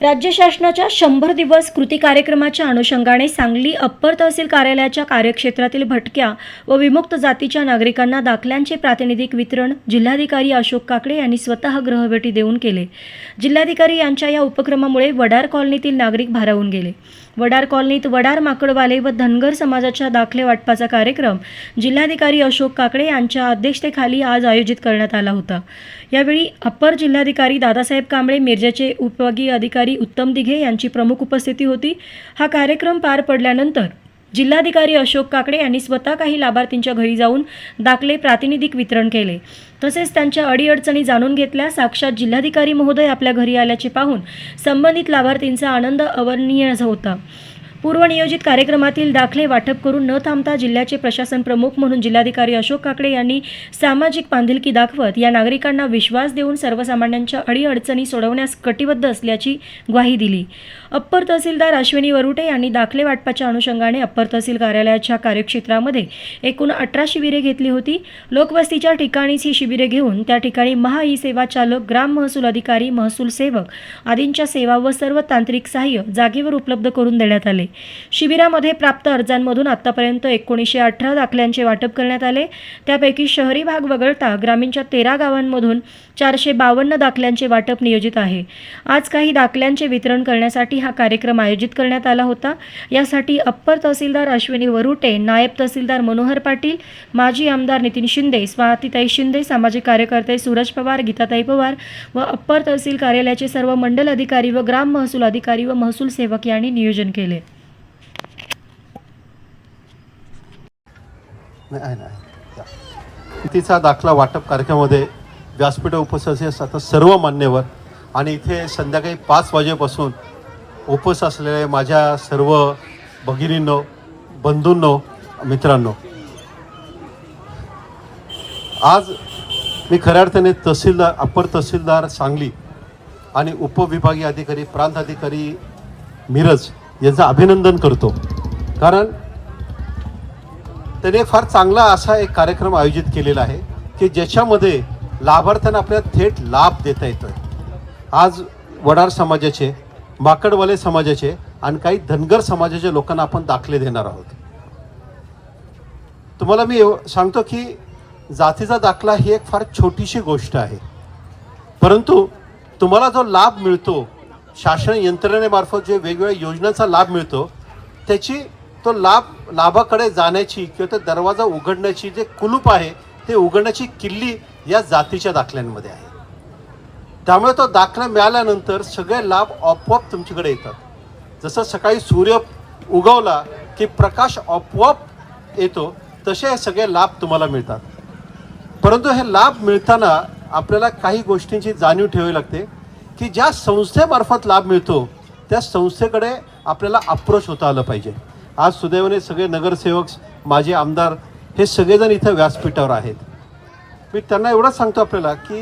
राज्य शासनाच्या शंभर दिवस कृती कार्यक्रमाच्या अनुषंगाने सांगली अप्पर तहसील कार्यालयाच्या कार्यक्षेत्रातील भटक्या व विमुक्त जातीच्या नागरिकांना दाखल्यांचे प्रातिनिधिक वितरण जिल्हाधिकारी अशोक काकडे यांनी स्वतः ग्रहभेटी देऊन केले. जिल्हाधिकारी यांच्या या उपक्रमामुळे वडार कॉलनीतील नागरिक भारावून गेले. वडार कॉलनीत वडार माकडवाले व धनगर समाजाच्या दाखले वाटपाचा कार्यक्रम जिल्हाधिकारी अशोक काकडे यांच्या अध्यक्षतेखाली आज आयोजित करण्यात आला होता. यावेळी अप्पर जिल्हाधिकारी दादासाहेब कांबळे मिरजेचे उपविभागीय अधिकारी उत्तम दिघे यांची प्रमुख उपस्थिती होती. हा कार्यक्रम पार पडल्यानंतर जिल्हाधिकारी अशोक काकडे यांनी स्वतः काही लाभार्थींच्या घरी जाऊन दाखले प्रातिनिधिक वितरण केले. तसेच त्यांच्या अडीअडचणी जाणून घेतल्या. साक्षात जिल्हाधिकारी महोदय आपल्या घरी आल्याचे पाहून संबंधित लाभार्थींचा आनंद अवर्णनीय होता. पूर्वनियोजित कार्यक्रमातील दाखले वाटप करून न थांबता जिल्ह्याचे प्रशासन प्रमुख म्हणून जिल्हाधिकारी अशोक काकडे यांनी सामाजिक बांधिलकी दाखवत या नागरिकांना विश्वास देऊन सर्वसामान्यांच्या अडीअडचणी सोडवण्यास कटिबद्ध असल्याची ग्वाही दिली. अप्पर तहसीलदार अश्विनी वरुटे यांनी दाखले वाटपाच्या अनुषंगाने अप्पर तहसील कार्यालयाच्या कार्यक्षेत्रामध्ये एकूण अठरा शिबिरे घेतली होती. लोकवस्तीच्या ठिकाणीच ही शिबिरे घेऊन त्या ठिकाणी महा ई सेवा चालक ग्राम महसूल अधिकारी महसूल सेवक आदींच्या सेवा व सर्व तांत्रिक सहाय्य जागेवर उपलब्ध करून देण्यात आले. शिबिरामध्ये प्राप्त अर्जांमधून आतापर्यंत एकोणीसशे अठरा दाखल्यांचे वाटप करण्यात आले. त्यापैकी शहरी भाग वगळता ग्रामीणच्या तेरा गावांमधून चारशे बावन्न दाखल्यांचे वाटप नियोजित आहे. आज काही दाखल्यांचे वितरण करण्यासाठी हा कार्यक्रम आयोजित करण्यात आला होता. यासाठी अप्पर तहसीलदार अश्विनी वरुटे नायब तहसीलदार मनोहर पाटील माजी आमदार नितीन शिंदे स्वातीताई शिंदे सामाजिक कार्यकर्ते सूरज पवार गीताताई पवार व अप्पर तहसील कार्यालयाचे सर्व मंडल अधिकारी व ग्राम महसूल अधिकारी व महसूल सेवक यांनी नियोजन केले. नाही आहे, नाही तिचा दाखला वाटप कार्यक्रमामध्ये व्यासपीठ उपस्थित असतात सर्व मान्यवर आणि इथे संध्याकाळी पाच वाजेपासून उपस असलेले माझ्या सर्व भगिनींनो बंधूंनो मित्रांनो आज मी खऱ्या अर्थाने तहसीलदार अप्पर तहसीलदार सांगली आणि उपविभागीय अधिकारी प्रांत अधिकारी मिरज यांचं अभिनंदन करतो. कारण त्याने फार चांगला असा एक कार्यक्रम आयोजित केलेला आहे की ज्याच्यामध्ये लाभार्थ्यांना आपल्याला थेट लाभ देता येतो आहे आज वडार समाजाचे माकडवाले समाजाचे आणि काही धनगर समाजाच्या लोकांना आपण दाखले देणार आहोत. तुम्हाला मी एव- सांगतो की जातीचा दाखला ही एक फार छोटीशी गोष्ट आहे. परंतु तुम्हाला जो लाभ मिळतो शासन यंत्रणेमार्फत जे वेगवेगळ्या योजनांचा लाभ मिळतो त्याची तो लाभ लाभाकडे जाण्याची किंवा तो दरवाजा उघडण्याची जे कुलूप आहे ते उघडण्याची किल्ली या जातीच्या दाखल्यांमध्ये आहे. त्यामुळे तो दाखला मिळाल्यानंतर सगळे लाभ आपोआप तुमच्याकडे येतात. जसं सकाळी सूर्य उगवला की प्रकाश आपोआप येतो तसे हे सगळे लाभ तुम्हाला मिळतात. परंतु हे लाभ मिळताना आपल्याला काही गोष्टींची जाणीव ठेवावी लागते की ज्या संस्थेमार्फत लाभ मिळतो त्या संस्थेकडे आपल्याला अप्रोच होता आलं पाहिजे. आज सुदैवाने सगळे नगरसेवक माझे आमदार हे सगळेजण इथं व्यासपीठावर आहेत. मी त्यांना एवढंच सांगतो आपल्याला की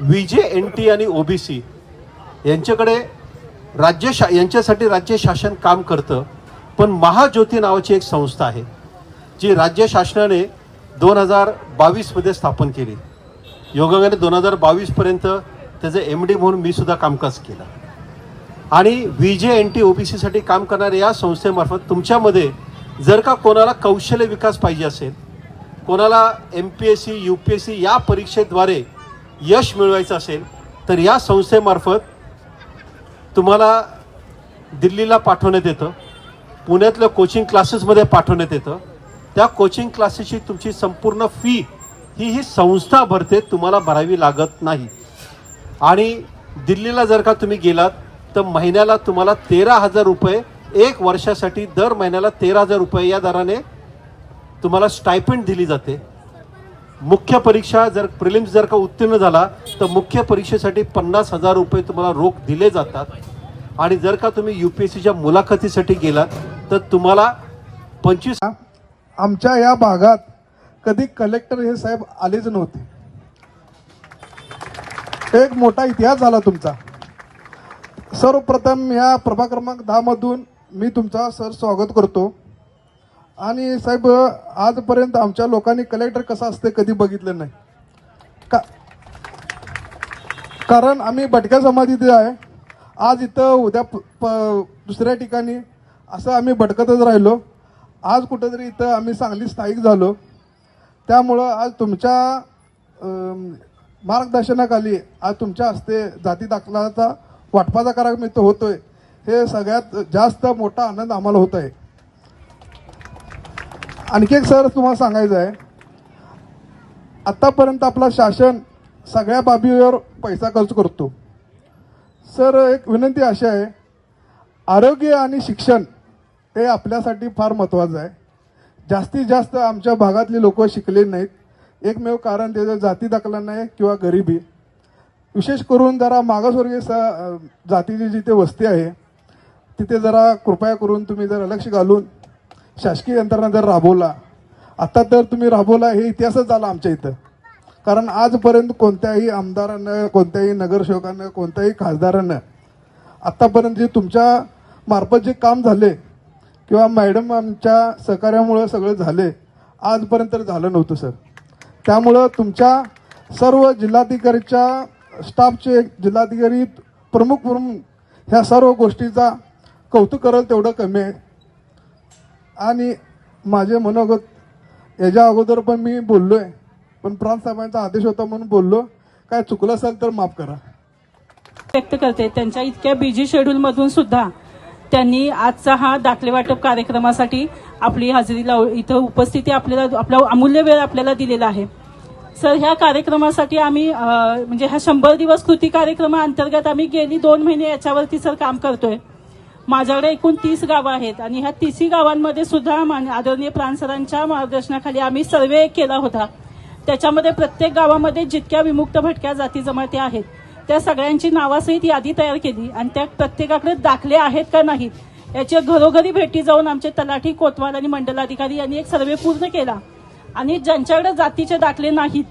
व्ही जे एन टी आणि ओ बी सी यांच्याकडे राज्य शा यांच्यासाठी राज्य शासन काम करतं पण महाज्योती नावाची एक संस्था आहे जी राज्य शासनाने दोन हजार बावीसमध्ये स्थापन केली. योगाने दोन हजार बावीसपर्यंत त्याचं एम डी म्हणून मी सुद्धा कामकाज केलं. आणि V J N T O B सीसाठी काम करणाऱ्या या संस्थेमार्फत तुमच्यामध्ये जर का कोणाला कौशल्य विकास पाहिजे असेल कोणाला M P S C U P S C या परीक्षेद्वारे यश मिळवायचं असेल तर या संस्थेमार्फत तुम्हाला दिल्लीला पाठवण्यात येतं पुण्यातल्या कोचिंग क्लासेसमध्ये पाठवण्यात येतं. त्या कोचिंग क्लासेसची तुमची संपूर्ण फी ही ही संस्था भरते तुम्हाला भरावी लागत नाही. आणि दिल्लीला जर का तुम्ही गेलात तर महिन्याला तुम्हाला तेरा हजार रुपये एक वर्षासाठी दर महिन्याला तेरा हजार रुपये या दराने तुम्हाला स्टायपेंड दिली जाते. मुख्य परीक्षा जर प्रिलिम्स जर का उत्तीर्ण झाला तर मुख्य परीक्षेसाठी पन्नास हजार रुपये तुम्हाला रोख दिले जातात. आणि जर का तुम्ही यू पी एस सीच्या मुलाखतीसाठी गेलात तर तुम्हाला पंचवीस आमच्या या भागात कधी कलेक्टर हे साहेब आलेच नव्हते. एक मोठा इतिहास झाला तुमचा. सर्वप्रथम या प्रभाग क्रमांक दहामधून मी तुमचा सर स्वागत करतो. आणि साहेब आजपर्यंत आमच्या लोकांनी कलेक्टर कसं असते कधी बघितलं नाही? का कारण आम्ही भटक्या समाधीत आहे. आज इथं उद्या प- प- दुसऱ्या ठिकाणी असं आम्ही भटकतच राहिलो. आज कुठंतरी इथं आम्ही चांगली स्थायिक झालो. त्यामुळं आज तुमच्या मार्गदर्शनाखाली आज तुमच्या हस्ते जाती दाखलाचा वाटपाचा कार्यक्रम इथं होतोय. हे सगळ्यात जास्त मोठा आनंद आम्हाला होत आहे आणखी एक सर तुम्हाला सांगायचं आहे. आतापर्यंत आपला शासन सगळ्या बाबीवर पैसा खर्च करतो. सर एक विनंती अशी आहे. आरोग्य आणि शिक्षण हे आपल्यासाठी फार महत्त्वाचं आहे. जास्तीत जास्त आमच्या भागातली लोक शिकले नाहीत. एकमेव कारण त्याचं जाती दाखला नाही किंवा गरिबी विशेष करून जरा मागासवर्गीय स जातीची जिथे वस्ती आहे तिथे जरा कृपया करून तुम्ही जरा लक्ष घालून शासकीय यंत्रणा जर राबवला आता तर तुम्ही राबवला हे इतिहासच झाला आमच्या इथं. कारण आजपर्यंत कोणत्याही आमदारानं कोणत्याही नगरसेवकानं कोणत्याही खासदारानं आत्तापर्यंत जे तुमच्या मार्फत जे काम झाले किंवा मॅडम आमच्या सहकार्यामुळं सगळं झाले आजपर्यंत तर झालं नव्हतं सर. त्यामुळं तुमच्या सर्व जिल्हाधिकारीच्या स्टाफचे जिल्हाधिकारी प्रमुख प्रमुख ह्या सर्व गोष्टीचा कौतुक करेल तेवढं कमी आहे. आणि माझे मनोगत याच्या अगोदर पण मी बोललो आहे पण प्रांतसाहेबांचा आदेश होता म्हणून बोललो. काय चुकलं असेल तर माफ करा. व्यक्त करते त्यांच्या इतक्या बिझी शेड्यूलमधून सुद्धा त्यांनी आजचा हा दाखले वाटप कार्यक्रमासाठी आपली हजेरी लाव इथं उपस्थिती आपल्याला आपला अमूल्य वेळ आपल्याला दिलेला आहे. सर ह्या कार्यक्रमासाठी आम्ही म्हणजे ह्या शंभर दिवस कृती कार्यक्रमाअंतर्गत आम्ही गेली दोन महिने याच्यावरती सर काम करतोय. माझ्याकडे एकूण तीस गावं आहेत आणि ह्या तिसी गावांमध्ये सुद्धा मान- आदरणीय प्रांसरांच्या मार्गदर्शनाखाली आम्ही सर्वे केला होता. त्याच्यामध्ये प्रत्येक गावामध्ये जितक्या विमुक्त भटक्या जाती जमाती आहेत त्या सगळ्यांची नावासहित यादी तयार केली आणि त्या प्रत्येकाकडे दाखले आहेत का नाहीत याच्या घरोघरी भेटी जाऊन आमचे तलाठी कोतवाल आणि मंडलाधिकारी यांनी एक सर्वे पूर्ण केला. आणि ज्यांच्याकडे जातीचे दाखले नाहीत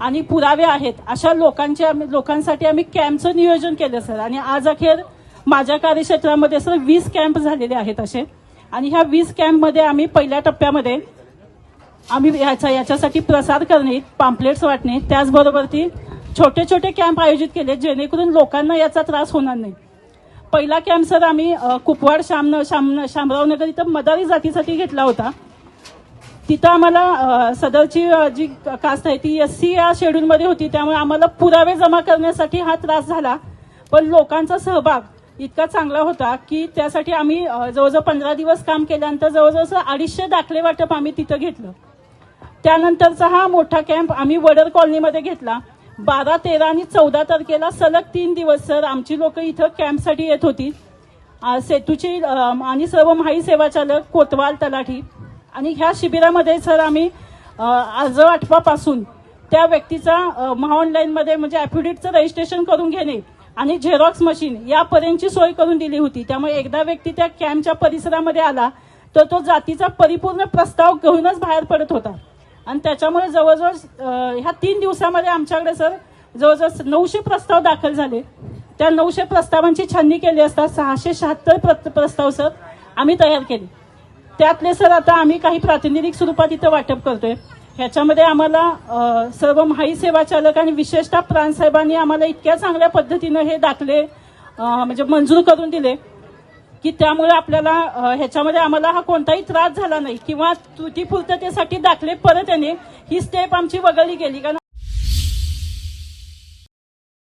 आणि पुरावे आहेत अशा लोकांचे आम्ही लोकांसाठी आम्ही कॅम्पचं नियोजन केलं सर. आणि आज अखेर माझ्या कार्यक्षेत्रामध्ये सर वीस कॅम्प झालेले आहेत असे. आणि ह्या वीस कॅम्पमध्ये आम्ही पहिल्या टप्प्यामध्ये आम्ही याचा याच्यासाठी प्रसार करणे पाम्पलेट्स वाटणे त्याचबरोबर ती छोटे छोटे कॅम्प आयोजित केले जेणेकरून लोकांना याचा त्रास होणार नाही. पहिला कॅम्प सर आम्ही कुपवाड शामन शाम शामराव नगर इथं मदारी जातीसाठी घेतला होता. तिथं आम्हाला सदरची जी कास्ट आहे ती एस सी या शेड्यूलमध्ये होती. त्यामुळे आम्हाला पुरावे जमा करण्यासाठी हा त्रास झाला. पण लोकांचा सहभाग इतका चांगला होता की त्यासाठी आम्ही जवळजवळ पंधरा दिवस काम केल्यानंतर जवळजवळ अडीचशे दाखले वाटप आम्ही तिथं घेतलं. त्यानंतरचा हा मोठा कॅम्प आम्ही वडर कॉलनीमध्ये घेतला. बारा तेरा आणि चौदा तारखेला सलग तीन दिवस सर आमची लोक इथं कॅम्पसाठी येत होती. सेतूची आणि सर्व माही सेवा चालक कोतवाल तलाठी आणि ह्या शिबिरामध्ये सर आम्ही अर्ज आठवापासून त्या व्यक्तीचा महाऑनलाईनमध्ये म्हणजे ॲफिडेटचं रजिस्ट्रेशन करून घेणे आणि झेरॉक्स मशीन यापर्यंतची सोय करून दिली होती. त्यामुळे एकदा व्यक्ती त्या कॅम्पच्या परिसरामध्ये आला तर तो जातीचा परिपूर्ण प्रस्ताव घेऊनच बाहेर पडत होता. आणि त्याच्यामुळे जवळजवळ ह्या तीन दिवसामध्ये आमच्याकडे सर जवळजवळ नऊशे प्रस्ताव दाखल झाले. त्या नऊशे प्रस्तावांची छाननी केली असता सहाशे शहात्तर प्र- प्रस्ताव सर आम्ही तयार केले. त्यातले सर आता आम्ही काही प्रातिनिधिक स्वरूपात इथं वाटप करतोय. ह्याच्यामध्ये आम्हाला सर्व माही सेवा चालक आणि विशेषतः प्राणसाहेबांनी आम्हाला इतक्या चांगल्या पद्धतीनं हे दाखले म्हणजे मंजूर करून दिले की त्यामुळे आपल्याला ह्याच्यामध्ये आम्हाला हा कोणताही त्रास झाला नाही किंवा त्रुटीपूर्ततेसाठी दाखले परत येणे ही स्टेप आमची वगळली गेली. कारण